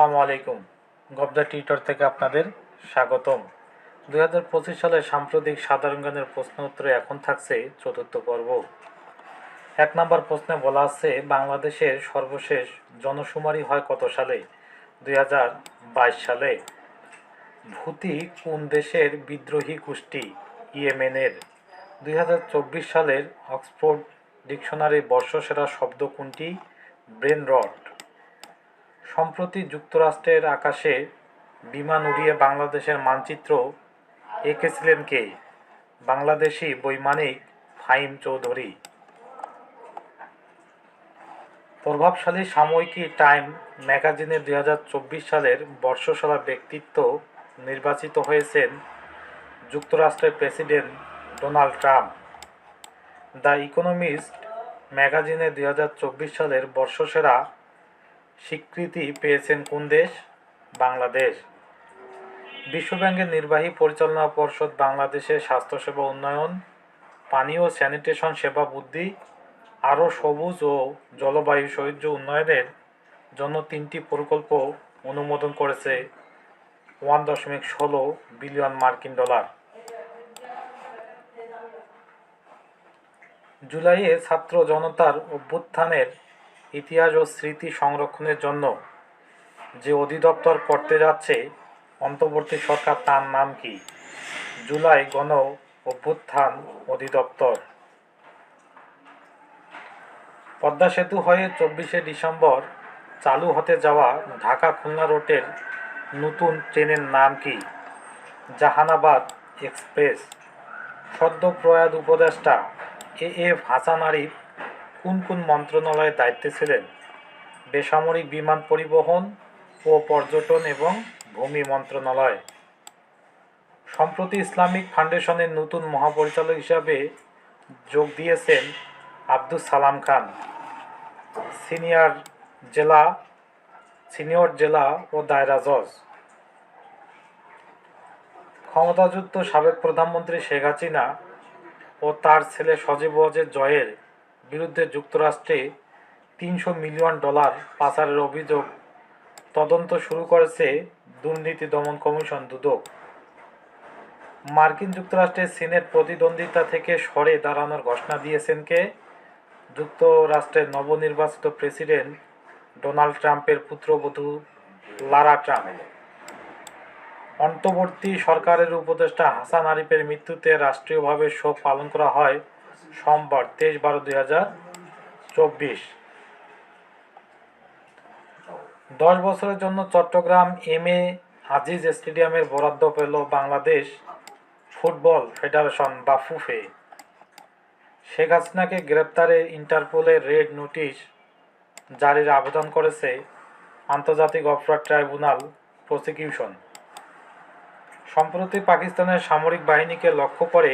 আসসালামু আলাইকুম। গবদা টিউটর থেকে আপনাদের স্বাগতম। দুই হাজার পঁচিশ সালের সাম্প্রতিক সাধারণ জ্ঞানের প্রশ্ন উত্তরে এখন থাকছে চতুর্থ পর্ব। এক নম্বর প্রশ্নে বলা আছে, বাংলাদেশের সর্বশেষ জনশুমারি হয় কত সালে? দুই হাজার বাইশ সালে। ভূতি কোন দেশের বিদ্রোহী গোষ্ঠী? ইয়েমেনের। দুই হাজার চব্বিশ সালের অক্সফোর্ড ডিকশনারি বর্ষসেরা শব্দ কোনটি? Brain rot. সম্প্রতি যুক্তরাষ্ট্রের আকাশে বিমান উড়িয়ে বাংলাদেশের মানচিত্র এঁকেছিলেন কে? বাংলাদেশি বৈমানিক ফাইম চৌধুরী। প্রভাবশালী সাময়িকী টাইম ম্যাগাজিনে দুই হাজার চব্বিশ সালের বর্ষসেরা ব্যক্তিত্ব নির্বাচিত হয়েছেন যুক্তরাষ্ট্রের president Donald Trump. The Economist ম্যাগাজিনে দুই হাজার চব্বিশ সালের বর্ষসেরা স্বীকৃতি পেয়েছেন কোন দেশ? বাংলাদেশ। বিশ্বব্যাংকের নির্বাহী পরিচালনা পর্ষদ বাংলাদেশের স্বাস্থ্যসেবা উন্নয়ন, পানি ও স্যানিটেশন সেবা বুদ্ধি, আরও সবুজ ও জলবায়ু সৌর্য উন্নয়নের জন্য তিনটি প্রকল্প অনুমোদন করেছে ওয়ান দশমিক ষোলো বিলিয়ন মার্কিন ডলার। জুলাইয়ে ছাত্র জনতার অভ্যুত্থানের ইতিহাস ও স্মৃতি সংরক্ষণের জন্য যে অধিদপ্তর করতে যাচ্ছে, অন্তর্বর্তী সরকার তার নাম কি? জুলাই গণ অভ্যুত্থান অধিদপ্তর। পদ্মা সেতু হয়ে চব্বিশে ডিসেম্বর চালু হতে যাওয়া ঢাকা খুলনা রোডের নতুন ট্রেনের নাম কি? জাহানাবাদ এক্সপ্রেস। সদ্য প্রয়াত উপদেষ্টা এ এফ হাসান আরিফ কোন কোন মন্ত্রণালয়ের দায়িত্বে ছিলেন? বেসামরিক বিমান পরিবহন ও পর্যটন এবং ভূমি মন্ত্রণালয়। সম্প্রতি ইসলামিক ফাউন্ডেশনের নতুন মহাপরিচালক হিসাবে যোগ দিয়েছেন আব্দুল সালাম খান। সিনিয়র জেলা সিনিয়র জেলা ও দায়রা জজ। ক্ষমতাযুক্ত সাবেক প্রধানমন্ত্রী শেখ হাসিনা ও তার ছেলে সজীব ওয়াজেদ জয়ের বিরুদ্ধে যুক্তরাষ্ট্রে তিনশো মিলিয়ন ডলার পাচারের অভিযোগ তদন্ত শুরু করেছে দুর্নীতি দমন কমিশন দুদক। মার্কিন যুক্তরাষ্ট্রের সিনেট প্রতিদ্বন্দ্বিতা থেকে সরে দাঁড়ানোর ঘোষণা দিয়েছেন কে? যুক্তরাষ্ট্রের নবনির্বাচিত প্রেসিডেন্ট ডোনাল্ড ট্রাম্পের পুত্রবধূ লারা ট্রাম্প। অন্তর্বর্তী সরকারের উপদেষ্টা হাসান আরিফের মৃত্যুতে রাষ্ট্রীয়ভাবে শোক পালন করা হয় সোমবার, তেইশ বারো দুই হাজার চব্বিশ। দশ বছরের জন্য চট্টগ্রাম এম এ আজিজ স্টেডিয়ামের বরাদ্দ পেল বাংলাদেশ ফুটবল ফেডারেশন বা ফুফে। শেখ হাসিনাকে গ্রেপ্তারে ইন্টারপোলের রেড নোটিশ জারির আবেদন করেছে আন্তর্জাতিক অপরাধ ট্রাইব্যুনাল প্রসিকিউশন। সম্প্রতি পাকিস্তানের সামরিক বাহিনীকে লক্ষ্য করে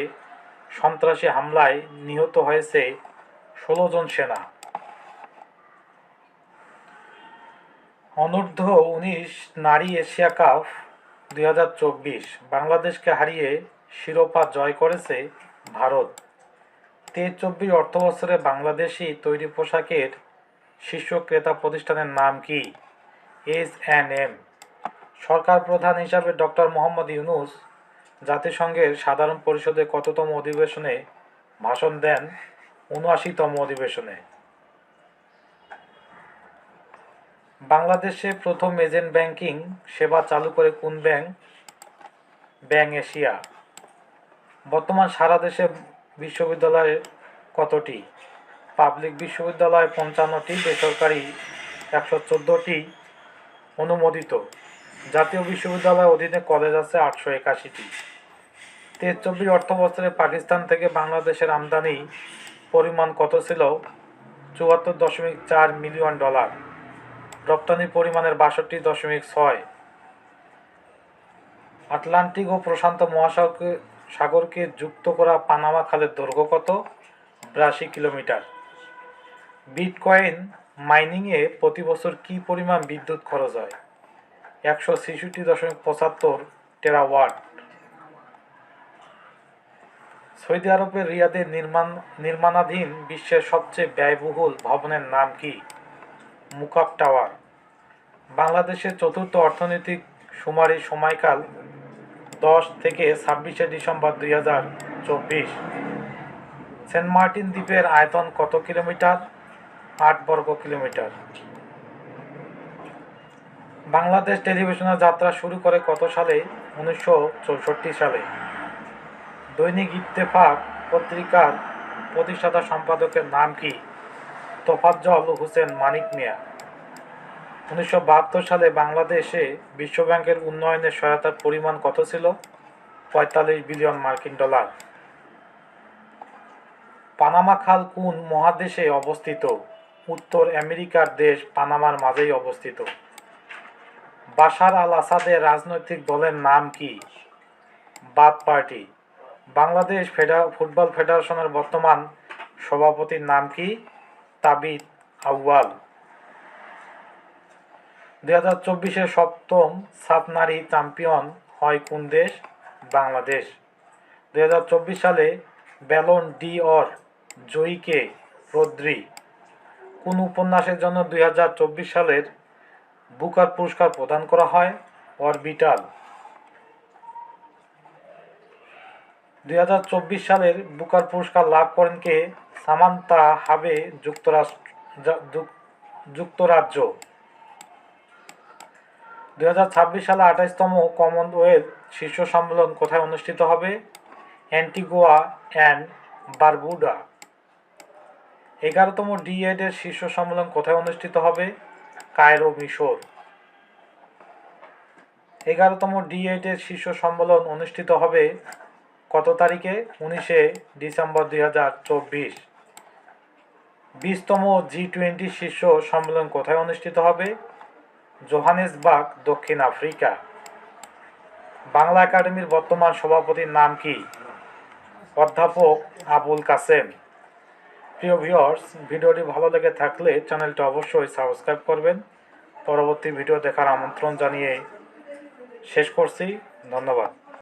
সন্ত্রাসী হামলায় নিহত হয়েছে ষোলো জন সেনা। অনূর্ধ্ব উনিশ নারী এশিয়া কাপ দুই হাজার চব্বিশ, বাংলাদেশকে হারিয়ে শিরোপা জয় করেছে ভারত। তেইশ চব্বিশ অর্থবছরে বাংলাদেশি তৈরি পোশাকের শীর্ষ ক্রেতা প্রতিষ্ঠানের নাম কি? S and M. সরকার প্রধান হিসাবে ডক্টর মোহাম্মদ ইউনুস জাতিসংঘের সাধারণ পরিষদে কততম অধিবেশনে ভাষণ দেন? উনআশিতম অধিবেশনে। বাংলাদেশে প্রথম এজেন্ট ব্যাংকিং সেবা চালু করে কোন ব্যাংক? Bank Asia. বর্তমান সারা দেশে বিশ্ববিদ্যালয়ে কতটি? পাবলিক বিশ্ববিদ্যালয় পঞ্চান্নটি, বেসরকারি একশো চোদ্দোটি, অনুমোদিত। জাতীয় বিশ্ববিদ্যালয়ের অধীনে কলেজ আছে আটশো একাশিটি। তেইশ চব্বিশ অর্থ বছরে পাকিস্তান থেকে বাংলাদেশের আমদানি পরিমাণ কত ছিল? চুয়াত্তর দশমিক চার মিলিয়ন ডলার। রপ্তানি পরিমাণের বাষট্টি দশমিক ছয়। আটলান্টিক ও প্রশান্ত মহাসাগরকে, সাগরকে যুক্ত করা পানামা খালের দৈর্ঘ্য কত? বিরাশি কিলোমিটার। বিটকয়েন মাইনিংয়ে প্রতি বছর কী পরিমাণ বিদ্যুৎ খরচ হয়? একশো ছেষট্টি দশমিক পঁচাত্তর টেরাওয়াট। সৌদি আরবের রিয়াদে নির্মাণ, নির্মাণাধীন বিশ্বের সবচেয়ে ব্যয়বহুল ভবনের নাম কি? Mukaab tower. বাংলাদেশের চতুর্থ অর্থনৈতিক সুমারি সময়কাল দশ থেকে ছাব্বিশে ডিসেম্বর দুই হাজার চব্বিশ। সেন্ট মার্টিন দ্বীপের আয়তন কত কিলোমিটার? আট বর্গ কিলোমিটার। বাংলাদেশ টেলিভিশনের যাত্রা শুরু করে কত সালে? উনিশশো চৌষট্টি সালে। দৈনিক ইত্তেফাক পত্রিকার প্রতিষ্ঠাতা সম্পাদকের নাম কি? তোফাজ্জল হোসেন মানিক মিয়া। উনিশশো বাহাত্তর সালে বাংলাদেশে বিশ্বব্যাংকের উন্নয়নের সহায়তার পরিমাণ কত ছিল? পঁয়তাল্লিশ বিলিয়ন মার্কিন ডলার। পানামা খাল কোন মহাদেশে অবস্থিত? উত্তর আমেরিকার দেশ পানামার মাঝেই অবস্থিত। বাশার আল আসাদের রাজনৈতিক দলের নাম কি? বাদ পার্টি। বাংলাদেশ ফেডার, ফুটবল ফেডারেশনের বর্তমান সভাপতির নাম কি? তাবিদ আউয়াল। দুই হাজার চব্বিশে সপ্তম সাত নারী চ্যাম্পিয়ন হয় কোন দেশ? বাংলাদেশ। দুই হাজার চব্বিশ সালে ব্যালন ডি অর জয়ীকে রদ্রি। কোন উপন্যাসের জন্য দুই হাজার চব্বিশ সালের বুকার পুরস্কার প্রদান করা হয় অরবিটাল। দুই হাজার চব্বিশ সালের বুকার পুরস্কার লাভ করেন কে? সামান্তা হাবে যুক্তরাষ্ট্র যুক্তরাজ্য। দুই হাজার ছাব্বিশ সালে আঠাইশতম কমনওয়েলথ শীর্ষ সম্মেলন কোথায় অনুষ্ঠিত হবে? Antigua and Barbuda. এগারোতম ডিএড এর শীর্ষ সম্মেলন কোথায় অনুষ্ঠিত হবে? কায়রো মিশর। এগারোতম ডিএড এর শীর্ষ সম্মেলন অনুষ্ঠিত হবে কত তারিখে? উনিশে ডিসেম্বর দুই হাজার চব্বিশ। বিশতম জি টোয়েন্টি শীর্ষ সম্মেলন কোথায় অনুষ্ঠিত হবে? জোহানেসবার্গ, দক্ষিণ আফ্রিকা। বাংলা একাডেমির বর্তমান সভাপতির নাম কি? অধ্যাপক আবুল কাসেম। প্রিয় ভিউয়ার্স ভিডিওটি ভালো লেগে থাকলে চ্যানেলটা অবশ্যই সাবস্ক্রাইব করবেন। পরবর্তী ভিডিও দেখার আমন্ত্রণ জানিয়ে শেষ করছি। ধন্যবাদ।